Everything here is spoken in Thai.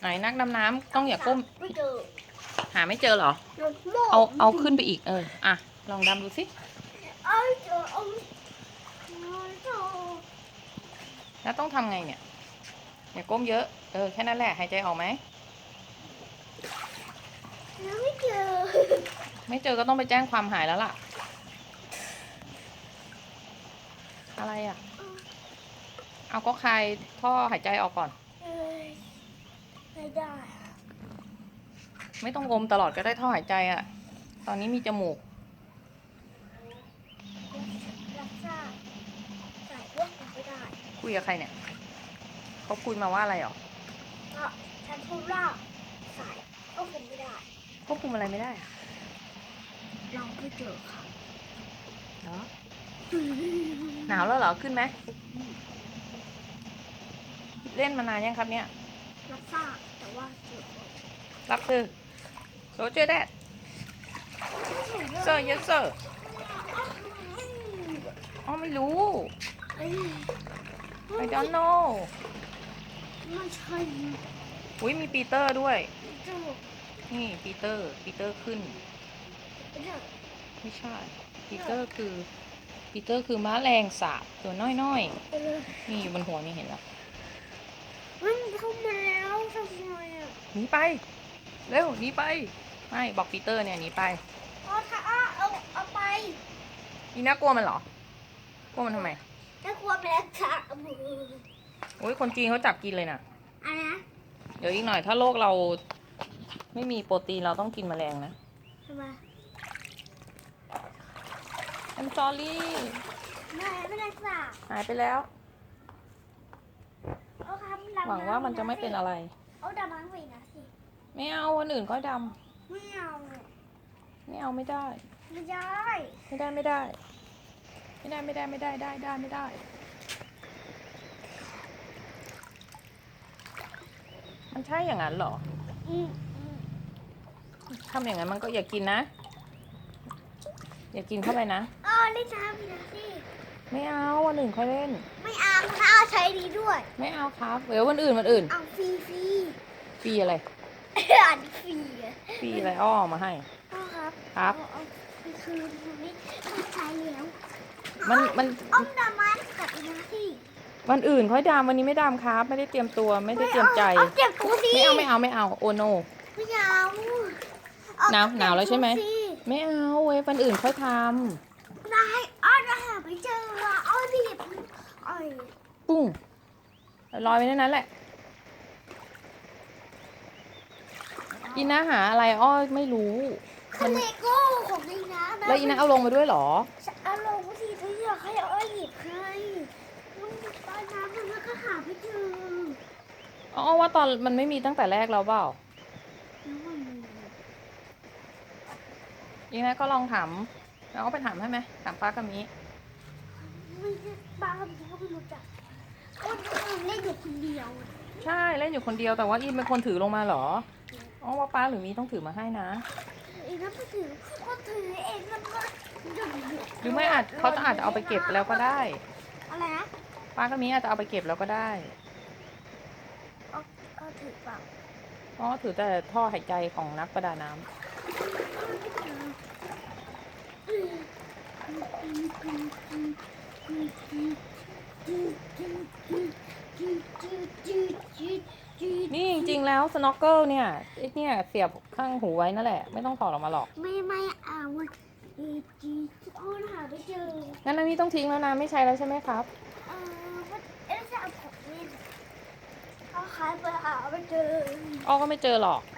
ไหนนักดำน้ำต้องอย่าก้ม ไม่เจอหาไม่เจอเหรอรถโม่เอาเอาขึ้นไปอีกเอออะลองดำดูสิเอาเจอเอาเอาเจอแล้วต้องทำไงเนี่ยอย่าก้มเยอะเออแค่นั้นแหละหายใจออกไหมแล้วไม่เจอไม่เจอก็ต้องไปแจ้งความหายแล้วล่ะ อะไรอะ เอาก็คลายท่อหายใจออกก่อนเอ้ย ไม่ได้ ไม่ต้องอมตลอดก็ได้ท่อหายใจอะ ตอนนี้มีจมูกรักษาใส่พวกมันไม่ได้คุยกับใครเนี่ยเขาคุยมาว่าอะไรหรอเพราะฉันพูดว่าใส่ก็คงไม่ได้ควบคุมอะไรไม่ได้อะเราไม่เจอค่ะเหรอหนาวแล้วเหรอขึ้นไหมเล่นมานานยังครับเนี่ย รักษาแต่ว่าเจอคนรับซื้อโรเจอร์แดดเซอร์เยสเซอร์อ๋อไม่รู้เอ้ย I don't know ไม่ใช่อุ้ยมีปีเตอร์ด้วยเจอนี่ปีเตอร์ ปีเตอร์ขึ้นเจอไม่ใช่ ปีเตอร์คือ ปีเตอร์คือม้าแรงสาบตัวน้อยเออๆนี่อยู่บนหัวนี่เห็นแล้ว มันเข้ามาแล้วทำไมอะ หนีไป เร็วหนีไป ไม่บอกปีเตอร์เนี่ยหนีไปเอาถ้าเอาเอาเอาไปอีน่ากลัวมันเหรอกลัวมันทำไมถ้ากลัวไปแล้วค่ะมือโอ้ยคนจีนเขาจับกินเลยนะอะไรนะเดี๋ยวอีกหน่อยถ้าโลกเรา ไม่มีโปรตีนเราต้องกินแมลงนะทำไม I'm sorry ไม่ไม่ได้สาหายไปแล้ว เอาคำดำหวังว่ามันจะไม่เป็นอะไร เอาดำน้ำไปนะสิไม่เอาวันอื่นก็ดไม่เอาเนี่ยำไม่เอาไม่ได้ ไม่ได้ไม่ได้ไม่ได้ ไม่ได้ไม่ได้ไม่ได้ได้ได้ไม่ได้ มันใช่อย่างนั้นเหรออืมอืมทำอย่างนั้นมันก็อย่ากินนะ อย่ากินเข้าไปนะ อ๋อได้น้ำไปนะสิ ไม่เอาวันอื่นค่อยเล่น ไม่เอาถ้าเอาใช้ดีด้วย ไม่เอาครับ เดี๋ยววันอื่นวันอื่นเอาฟรีฟรีฟรีอะไรอันฟรีอะฟรีอะไรอ้อเอามาให้พ่อครับครับเอาเอาไปคืนมันไม่ไม่ใช้แล้วมันมันเอาดำมันกลับไปนะสิวันอื่นค่อยดามวันนี้ไม่ดามครับ ไม่ได้เตรียมตัวไม่ได้เตรียมใจเอาเจ็บตัวสิไม่เอาไม่เอาไม่เอาโอโนไม่เอาเอหนาวหนาวแล้วใช่ไหมเจ็บตัวสิไม่เอาเว้ยวันอื่นค่อยทได้ อ้อนหาไม่เจออะอ้อนดิบอ้อยำปุ้งลอยไปในนั้นแหละ อีน่าหาอะไรอ้อไม่รู้คาเลโก้ของดีนะแล้วอีน่าเอาลงมาด้วยเหรอเอาลงทีที่อยากให้อ้อยหยิบให้มันหยิบใต้น้ำมันก็หาไม่เจออ้อว่าตอนมันไม่มีตั้งแต่แรกแล้วเปล่าแล้วมันมีอีน่าก็ลองถาม แล้วก็ไปถามให้ไหมถามป้ากับมิไม่ใช่บ้านเขาไม่รู้จักคนอื่นเล่นอยู่คนเดียว ใช่เล่นอยู่คนเดียวแต่ว่าอีเป็นคนถือลงมาเหรออ๋อว่าป้าหรือมีต้องถือมาให้นะอีนั่นไปถือก็ถือเองมันก็หยุดหรือไม่อาจเขาจะอาจจะเอาไปเก็บแล้วก็ได้อะไรนะป้ากับมิอาจจะเอาไปเก็บแล้วก็ได้เอาเอาถือเปล่าอ๋อถือแต่ท่อหายใจของนักประดาน้ำ นี่จริงๆแล้วสโนว์เกิลเนี่ยไอ้เนี่ยเสียบข้างหูไว้นั่นแหละ ไม่ต้องถอดออกมาหรอก ไม่ไม่เอาจีจีโอ้หาไม่เจองั้นอันนี้ต้องทิ้งแล้วนะไม่ใช้แล้วใช่ไหมครับ เออมันเอ๊ะจะเอาของเล่นเอาขายไปหาไม่เจอ อ้อก็ไม่เจอหรอกเ